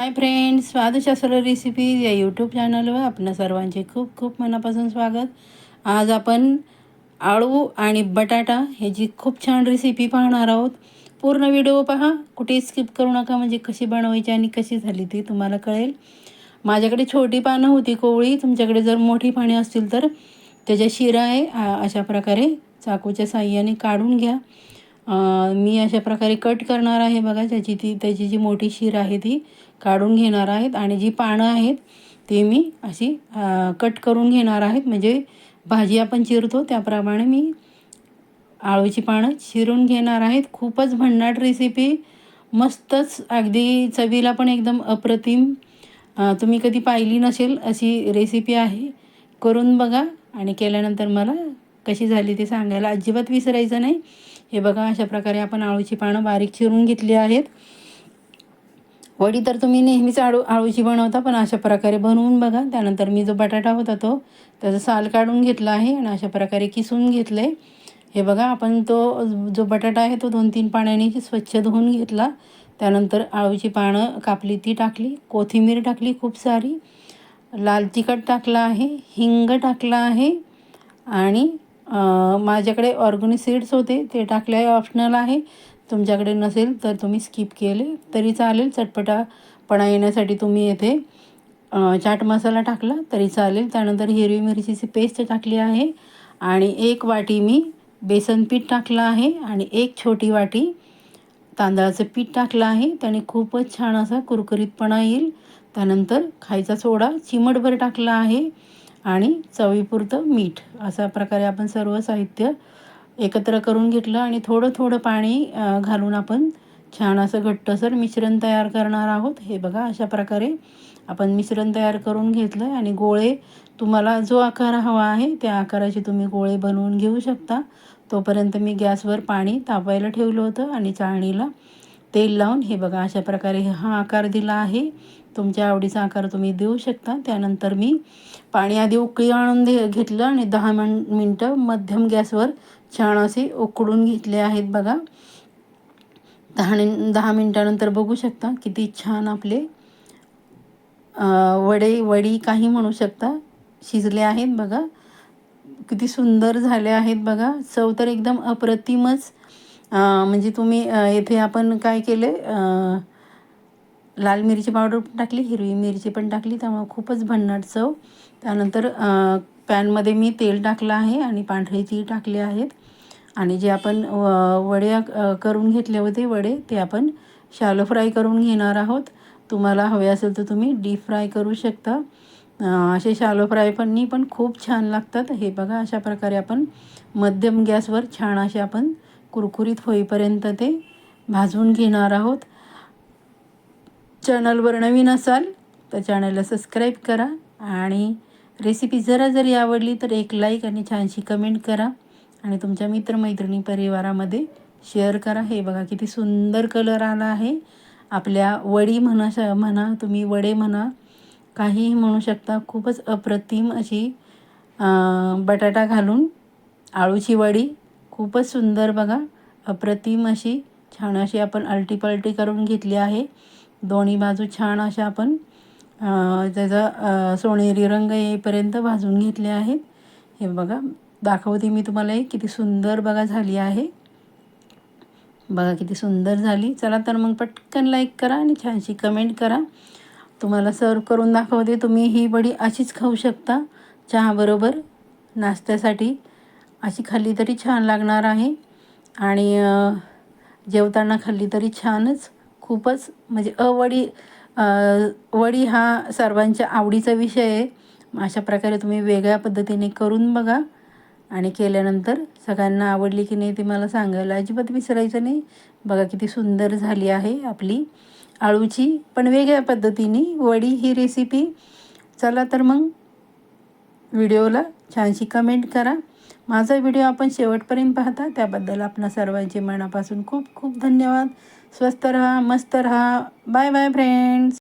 हाय friends Swadshastra recipe या YouTube चॅनलवर आपल्या सर्वांचे खूप खूप मनापासून स्वागत. आज आपण आळू आणि बटाटा ह्याची खूप छान रेसिपी पाहणार आहोत. पूर्ण व्हिडिओ पहा कुठे स्किप करू नका म्हणजे कशी बनवायची आणि कशी झाली ती तुम्हाला कळेल. माझ्याकडे छोटी पानं होती कोवळी तुमच्याकडे जर मोठी पाने असतील तर त्याच्या शिरा आहे अशा प्रकारे चाकूच्या साह्याने काढून घ्या. मी अशा प्रकारे कट करणार आहे बघा त्याची ती त्याची जी मोठी शिर आहे ती. काढून घेणार आहेत आणि जी पानं आहेत ती मी अशी कट करून घेणार आहेत. म्हणजे भाजी आपण चिरतो त्याप्रमाणे मी आळूची पानं चिरून घेणार आहेत. खूपच भन्नाट रेसिपी मस्तच. अगदी चवीला पण एकदम अप्रतिम. तुम्ही कधी पाहिली नसेल अशी रेसिपी आहे. करून बघा आणि केल्यानंतर मला कशी झाली ते सांगायला अजिबात विसरायचं नाही. हे बघा अशा प्रकारे आपण आळूची पानं बारीक चिरून घेतली आहेत. वडी तर तुम्ही नेहमीच आळू आळूची बनवता पण अशा प्रकारे बनवून बघा. त्यानंतर मी जो बटाटा होता तो त्याचा साल काढून घेतला आहे आणि अशा प्रकारे किसून घेतलं. आहे हे बघा आपण तो जो बटाटा आहे तो दोन तीन पाण्याने स्वच्छ धुवून घेतला. त्यानंतर आळूची पानं कापली ती टाकली. कोथिंबीर टाकली खूप सारी. लाल तिखट टाकला आहे. हिंग टाकला आहे. आणि माझ्याकडे ऑर्गनिक सीड्स होते ते टाकले ऑप्शनल आहे. तुमच्याकडे नसेल तर तुम्ही स्किप केले तरी चालेल. चटपटापणा येण्यासाठी तुम्ही येथे चाट मसाला टाकला तरी चालेल. त्यानंतर हिरवी मिरचीची पेस्ट टाकली आहे आणि एक वाटी मी बेसन पीठ टाकलं आहे आणि एक छोटी वाटी तांदळाचं पीठ टाकलं आहे. त्याने खूपच छान असा कुरकुरीतपणा येईल. त्यानंतर खायचा सोडा चिमटभर टाकला आहे आणि चवीपुरतं मीठ. अशा प्रकारे आपण सर्व साहित्य एकत्र करून घेतलं आणि थोडं थोडं पाणी घालून आपण छान असं घट्टसर मिश्रण तयार करणार आहोत. हे बघा अशा प्रकारे आपण मिश्रण तयार करून घेतलं आहे आणि गोळे तुम्हाला जो आकार हवा आहे त्या आकाराचे तुम्ही गोळे बनवून घेऊ शकता. तोपर्यंत मी गॅसवर पाणी तापायला ठेवलं होतं आणि चाळणीला तेल लावून हे बघा अशा प्रकारे हा आकार दिला आहे. तुमच्या आवडीचा आकार तुम्ही देऊ शकता. त्यानंतर मी पाणी आधी उकळी आणून दे घेतलं आणि दहा मिन मिनटं मध्यम गॅसवर छान असे उकडून घेतले आहेत बघा. दहा दहा मिनटानंतर बघू शकता किती छान आपले वडे वडी काही म्हणू शकता शिजले आहेत बघा. किती सुंदर झाले आहेत बघा. चव तर एकदम अप्रतिमच म्हणजे तुम्ही येथे आपण काय केले लाल मिरची पावडर पण टाकली हिरवी मिरची पण टाकली त्यामुळे खूपच भन्नाट चव. त्यानंतर पॅनमध्ये मी तेल टाकलं आहे आणि पांढरे तीळ टाकले आहेत. आणि जे आपण वडे करून घेतले होते वडे ते आपण शालो फ्राय करून घेणार आहोत. तुम्हाला हवे असेल तर तुम्ही डीप फ्राय करू शकता. असे शालो फ्राय पण पण खूप छान लागतात. हे बघा अशा प्रकारे आपण मध्यम गॅसवर छान असे आपण कुरकुरीत होईपर्यंत ते भाजून घेणार आहोत. चॅनलवर नवीन असाल तर चॅनलला सबस्क्राईब करा आणि रेसिपी जरा जरी आवडली तर एक लाईक आणि छानशी कमेंट करा आणि तुमच्या मित्रमैत्रिणी परिवारामध्ये शेअर करा. हे बघा किती सुंदर कलर आला आहे. आपल्या वडी म्हणा श म्हणा तुम्ही वडे म्हणा काहीही म्हणू शकता. खूपच अप्रतिम अशी बटाटा घालून आळूची वडी खूपच सुंदर बघा. अप्रतिम अशी छान अशी आपण अल्टी करून घेतली आहे. दोन्ही बाजू छान अशा आपण त्याचा सोनेरी रंग येईपर्यंत भाजून घेतले आहेत. हे बघा दाखवते मी तुम्हाला एक किती सुंदर बघा झाली आहे. बघा किती सुंदर झाली. चला तर मग पटकन लाईक करा आणि छानशी कमेंट करा. तुम्हाला सर्व करून दाखवते. तुम्ही ही बडी अशीच खाऊ शकता. चहाबरोबर नाश्त्यासाठी. अशी खाल्ली तरी छान लागणार आहे. आणि जेवताना खाल्ली तरी छानच. खूपच म्हणजे अवडी वडी हा सर्वांच्या आवडीचा विषय आहे. अशा प्रकारे तुम्ही वेगळ्या पद्धतीने करून बघा. आणि केल्यानंतर सगळ्यांना आवडली की नाही ते मला सांगायला अजिबात विसरायचं नाही. बघा किती सुंदर झाली आहे आपली आळूची. पण वेगळ्या पद्धतीने वडी ही रेसिपी चला तर मग व्हिडिओला छानशी कमेंट करा. माझा व्हिडिओ आपण शेवटपर्यंत पाहता. त्याबद्दल आपणा सर्वांचे मनापासून खूप खूप धन्यवाद. स्वस्त रहा मस्त रहा. Bye bye friends